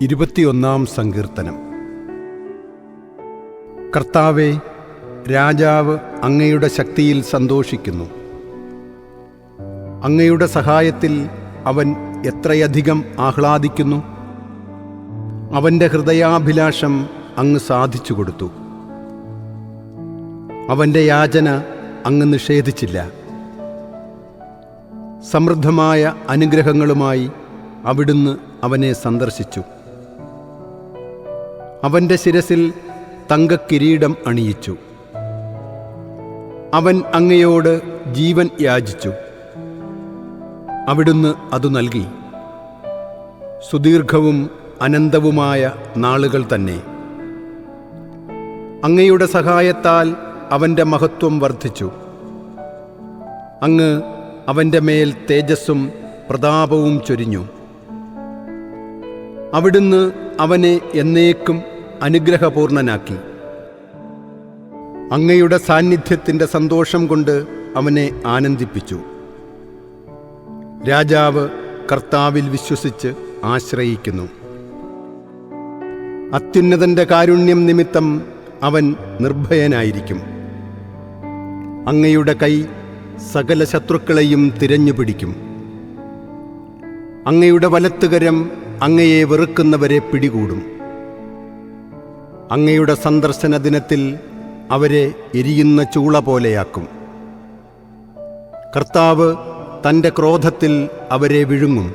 ഇരുപത്തിയൊന്നാം സങ്കീർത്തനം. കർത്താവെ രാജാവ് അങ്ങയുടെ ശക്തിയിൽ സന്തോഷിക്കുന്നു. അങ്ങയുടെ സഹായത്തിൽ അവൻ എത്രയധികം ആഹ്ലാദിക്കുന്നു. അവന്റെ ഹൃദയാഭിലാഷം അങ്ങ് സാധിച്ചു കൊടുത്തു. അവന്റെ യാചന അങ്ങ് നിഷേധിച്ചില്ല. സമൃദ്ധമായ അനുഗ്രഹങ്ങളുമായി അവിടുന്ന് അവനെ സന്ദർശിച്ചു. അവന്റെ ശിരസിൽ തങ്കക്കിരീടം അണിയിച്ചു. അവൻ അങ്ങയോട് ജീവൻ യാചിച്ചു. അവിടുന്ന് അതു നൽകി. സുദീർഘവും അനന്തവുമായ നാളുകൾ തന്നെ. അങ്ങയുടെ സഹായത്താൽ അവന്റെ മഹത്വം വർദ്ധിച്ചു. അങ്ങ് അവന്റെ മേൽ തേജസ്സും പ്രതാപവും ചൊരിഞ്ഞു. അവിടുന്ന് അവനെ എന്നേക്കും അനുഗ്രഹപൂർണനാക്കി. അങ്ങയുടെ സാന്നിധ്യത്തിന്റെ സന്തോഷം കൊണ്ട് അവനെ ആനന്ദിപ്പിച്ചു. രാജാവ് കർത്താവിൽ വിശ്വസിച്ച് ആശ്രയിക്കുന്നു. അത്യുന്നതന്റെ കാരുണ്യം നിമിത്തം അവൻ നിർഭയനായിരിക്കും. അങ്ങയുടെ കൈ സകല ശത്രുക്കളെയും തിരഞ്ഞുപിടിക്കും. അങ്ങയുടെ വലത്തുകരം അങ്ങയെ വെറുക്കുന്നവരെ പിടികൂടും. അങ്ങയുടെ സന്ദർശന ദിനത്തിൽ അവരെ എരിയുന്ന ചൂള പോലെയാക്കും. കർത്താവ് തന്റെ ക്രോധത്തിൽ അവരെ വിഴുങ്ങും.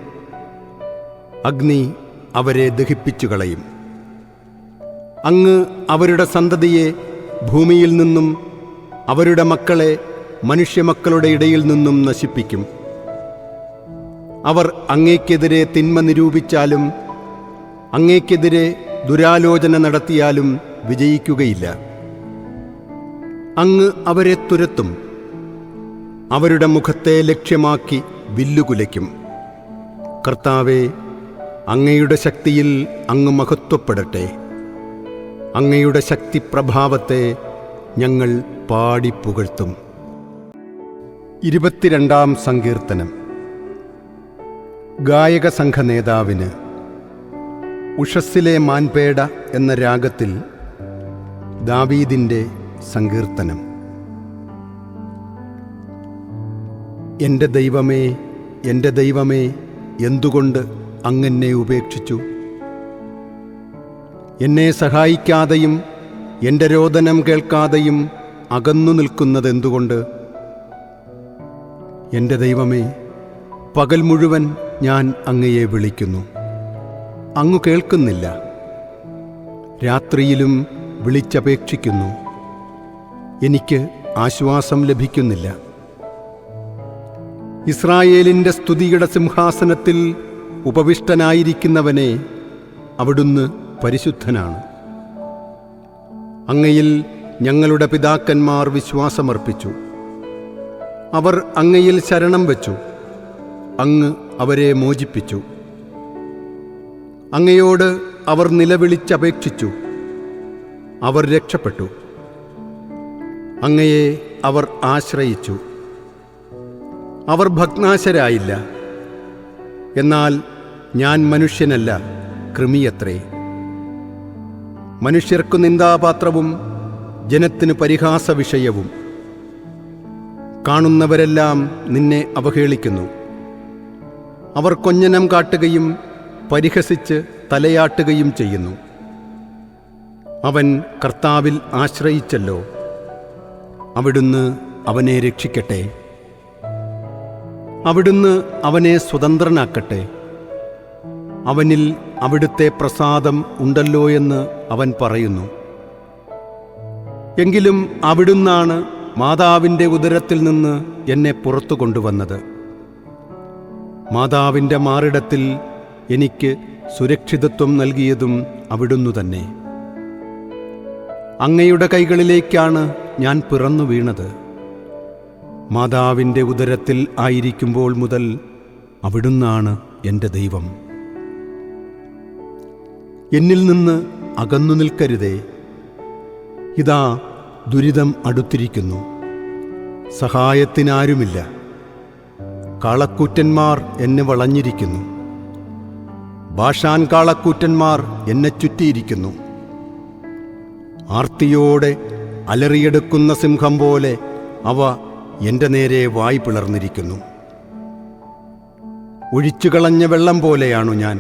അഗ്നി അവരെ ദഹിപ്പിച്ചു കളയും അങ്ങ് അവരുടെ സന്തതിയെ ഭൂമിയിൽ നിന്നും അവരുടെ മക്കളെ മനുഷ്യമക്കളുടെ ഇടയിൽ നിന്നും നശിപ്പിക്കും. അവർ അങ്ങേക്കെതിരെ തിന്മ നിരൂപിച്ചാലും അങ്ങേക്കെതിരെ ദുരാലോചന നടത്തിയാലും വിജയിക്കുകയില്ല. അങ്ങ് അവരെ തുരത്തും അവരുടെ മുഖത്തെ ലക്ഷ്യമാക്കി വില്ലുകുലയ്ക്കും. കർത്താവെ അങ്ങയുടെ ശക്തിയിൽ അങ്ങ് മഹത്വപ്പെടട്ടെ. അങ്ങയുടെ ശക്തി പ്രഭാവത്തെ ഞങ്ങൾ പാടി പുകഴ്ത്തും ഇരുപത്തിരണ്ടാം സങ്കീർത്തനം. ഗായക സംഘ നേതാവിന് ഉഷസ്സിലെ മാൻപേട എന്ന രാഗത്തിൽ ദാവീദിന്റെ സങ്കീർത്തനം. എന്റെ ദൈവമേ എന്റെ ദൈവമേ എന്തുകൊണ്ട് അങ്ങെന്നെ ഉപേക്ഷിച്ചു? എന്നെ സഹായിക്കാതെയും എന്റെ രോദനം കേൾക്കാതെയും അകന്നു നിൽക്കുന്നതെന്തുകൊണ്ട്? എന്റെ ദൈവമേ പകൽ മുഴുവൻ ഞാൻ അങ്ങയെ വിളിക്കുന്നു. അങ്ങു കേൾക്കുന്നില്ല. രാത്രിയിലും വിളിച്ചപേക്ഷിക്കുന്നു. എനിക്ക് ആശ്വാസം ലഭിക്കുന്നില്ല. ഇസ്രായേലിന്റെ സ്തുതിയുടെ സിംഹാസനത്തിൽ ഉപവിഷ്ടനായിരിക്കുന്നവനെ അവിടുന്ന് പരിശുദ്ധനാണ്. അങ്ങയിൽ ഞങ്ങളുടെ പിതാക്കന്മാർ വിശ്വാസമർപ്പിച്ചു. അവർ അങ്ങയിൽ ശരണം വെച്ചു. അങ്ങ് അവരെ മോചിപ്പിച്ചു. അങ്ങയോട് അവർ നിലവിളിച്ചപേക്ഷിച്ചു. അവർ രക്ഷപ്പെട്ടു. അങ്ങയെ അവർ ആശ്രയിച്ചു. അവർ ഭഗ്നാശരായില്ല. എന്നാൽ ഞാൻ മനുഷ്യനല്ല കൃമിയത്രേ. മനുഷ്യർക്കു നിന്ദാപാത്രവും ജനത്തിന് പരിഹാസ വിഷയവും കാണുന്നവരെല്ലാം നിന്നെ അവഹേളിക്കുന്നു. അവർ കൊഞ്ഞനം കാട്ടുകയും പരിഹസിച്ച് തലയാട്ടുകയും ചെയ്യുന്നു. അവൻ കർത്താവിൽ ആശ്രയിച്ചല്ലോ. അവിടുന്ന് അവനെ രക്ഷിക്കട്ടെ. അവിടുന്ന് അവനെ സ്വതന്ത്രനാക്കട്ടെ. അവനിൽ അവിടുത്തെ പ്രസാദം ഉണ്ടല്ലോ എന്ന് അവൻ പറയുന്നു. എങ്കിലും അവിടുന്നാണ് മാതാവിന്റെ ഉദരത്തിൽ നിന്ന് എന്നെ പുറത്തു കൊണ്ടുവന്നത്. മാതാവിന്റെ മാറിടത്തിൽ എനിക്ക് സുരക്ഷിതത്വം നൽകിയതും അവിടുന്നു തന്നെ. അങ്ങയുടെ കൈകളിലേക്കാണ് ഞാൻ പിറന്നു വീണത്. മാതാവിന്റെ ഉദരത്തിൽ ആയിരിക്കുമ്പോൾ മുതൽ അവിടുന്നാണ് എന്റെ ദൈവം. എന്നിൽ നിന്ന് അകന്നു നിൽക്കരുതേ. ഇതാ ദുരിതം അടുത്തിരിക്കുന്നു. സഹായത്തിനാരുമില്ല. കാളക്കൂറ്റന്മാർ എന്നെ വളഞ്ഞിരിക്കുന്നു. ഭാഷാൻ കാളക്കൂറ്റന്മാർ എന്നെ ചുറ്റിയിരിക്കുന്നു. ആർത്തിയോടെ അലറിയെടുക്കുന്ന സിംഹം പോലെ അവ എന്റെ നേരെ വായി പിളർന്നിരിക്കുന്നു. ഒഴിച്ചുകളഞ്ഞ വെള്ളം പോലെയാണു ഞാൻ.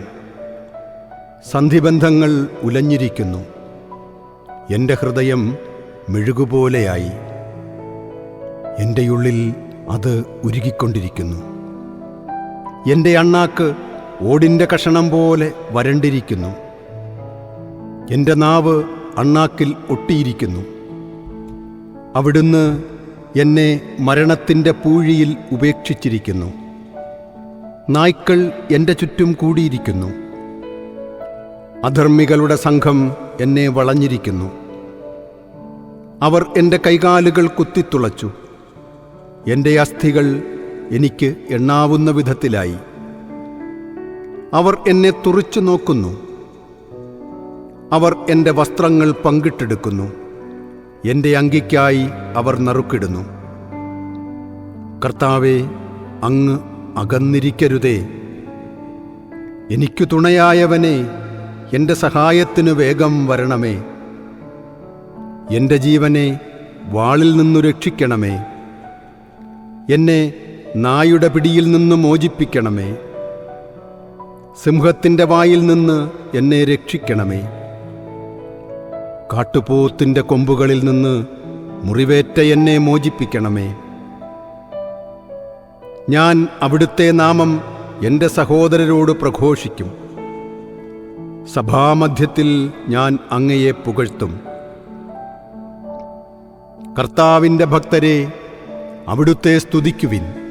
സന്ധിബന്ധങ്ങൾ ഉലഞ്ഞിരിക്കുന്നു. എന്റെ ഹൃദയം മെഴുകുപോലെയായി. എന്റെ ഉള്ളിൽ അത് ഉരുകിക്കൊണ്ടിരിക്കുന്നു. എന്റെ അണ്ണാക്ക് ഓടിന്റെ കഷണം പോലെ വരണ്ടിരിക്കുന്നു. എന്റെ നാവ് അണ്ണാക്കിൽ ഒട്ടിയിരിക്കുന്നു. അവിടുന്ന് എന്നെ മരണത്തിന്റെ പൂഴിയിൽ ഉപേക്ഷിച്ചിരിക്കുന്നു. നായ്ക്കൾ എന്റെ ചുറ്റും കൂടിയിരിക്കുന്നു. അധർമ്മികളുടെ സംഘം എന്നെ വളഞ്ഞിരിക്കുന്നു. അവർ എന്റെ കൈകാലുകൾ കുത്തിത്തുളച്ചു. എന്റെ അസ്ഥികൾ എനിക്ക് എണ്ണാവുന്ന വിധത്തിലായി. അവർ എന്നെ തുറച്ചു നോക്കുന്നു. അവർ എന്റെ വസ്ത്രങ്ങൾ പങ്കിട്ടെടുക്കുന്നു. എന്റെ അങ്കിക്കായി അവർ നറുക്കിടുന്നു. കർത്താവെ അങ്ങ് അകന്നിരിക്കരുതേ. എനിക്കു തുണയായവനെ എന്റെ സഹായത്തിനു വേഗം വരണമേ. എന്റെ ജീവനെ വാളിൽ നിന്നു രക്ഷിക്കണമേ. എന്നെ നായുടെ പിടിയിൽ നിന്ന് മോചിപ്പിക്കണമേ. സിംഹത്തിന്റെ വായിൽ നിന്ന് എന്നെ രക്ഷിക്കണമേ. കാട്ടുപോത്തിന്റെ കൊമ്പുകളിൽ നിന്ന് മുറിവേറ്റ എന്നെ മോചിപ്പിക്കണമേ. ഞാൻ അവിടുത്തെ നാമം എന്റെ സഹോദരരോട് പ്രഘോഷിക്കും. സഭാമധ്യത്തിൽ ഞാൻ അങ്ങയെ പുകഴ്ത്തും. കർത്താവിന്റെ ഭക്തരെ അവിടുത്തെ സ്തുതിക്കുവിൻ.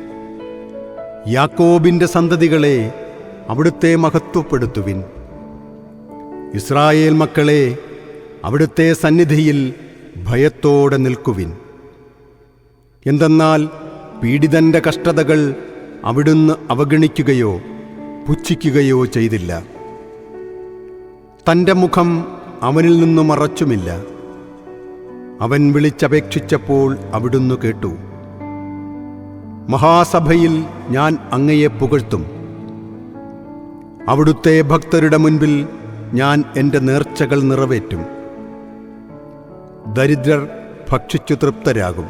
യാക്കോബിന്റെ സന്തതികളെ അവിടുത്തെ മഹത്വപ്പെടുത്തുവിൻ. ഇസ്രായേൽ മക്കളെ അവിടുത്തെ സന്നിധിയിൽ ഭയത്തോടെ നിൽക്കുവിൻ. എന്തെന്നാൽ പീഡിതന്റെ കഷ്ടതകൾ അവിടുന്ന് അവഗണിക്കുകയോ പുച്ഛിക്കുകയോ ചെയ്തില്ല. തന്റെ മുഖം അവനിൽ നിന്നും മറച്ചുമില്ല. അവൻ വിളിച്ചപേക്ഷിച്ചപ്പോൾ അവിടുന്ന് കേട്ടു. മഹാസഭയിൽ ഞാൻ അങ്ങയെ പുകഴ്ത്തും. അവിടുത്തെ ഭക്തരുടെ മുൻപിൽ ഞാൻ എന്റെ നേർച്ചകൾ നിറവേറ്റും. ദരിദ്രർ ഭക്ഷിച്ചു തൃപ്തരാകും.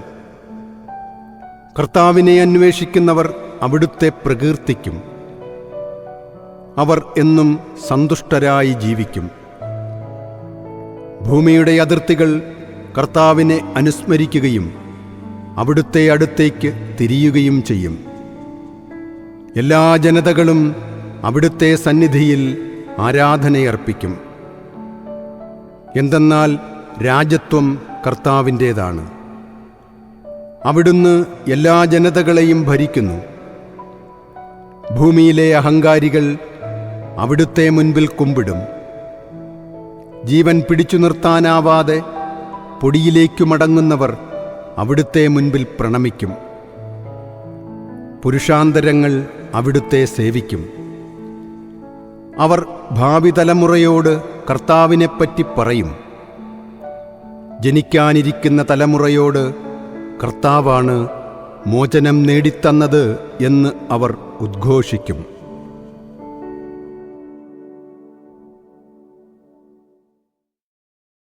കർത്താവിനെ അന്വേഷിക്കുന്നവർ അവിടുത്തെ പ്രകീർത്തിക്കും. അവർ എന്നും സന്തുഷ്ടരായി ജീവിക്കും. ഭൂമിയുടെ അതിർത്തികൾ കർത്താവിനെ അനുസ്മരിക്കുകയും അവിടുത്തെ അടുത്തേക്ക് തിരിയുകയും ചെയ്യും. എല്ലാ ജനതകളും അവിടുത്തെ സന്നിധിയിൽ ആരാധനയർപ്പിക്കും. എന്തെന്നാൽ രാജ്യത്വം കർത്താവിന്റേതാണ്. അവിടുന്ന് എല്ലാ ജനതകളെയും ഭരിക്കുന്നു. ഭൂമിയിലെ അഹങ്കാരികൾ അവിടുത്തെ മുൻപിൽ കുമ്പിടും. ജീവൻ പിടിച്ചു നിർത്താനാവാതെ പൊടിയിലേക്കു മടങ്ങുന്നവർ അവിടുത്തെ മുൻപിൽ പ്രണമിക്കും. പുരുഷാന്തരങ്ങൾ അവിടുത്തെ സേവിക്കും. അവർ ഭാവി തലമുറയോട് കർത്താവിനെപ്പറ്റി പറയും. ജനിക്കാനിരിക്കുന്ന തലമുറയോട് കർത്താവാണ് മോചനം നേടിത്തന്നത് എന്ന് അവർ ഉദ്ഘോഷിക്കും.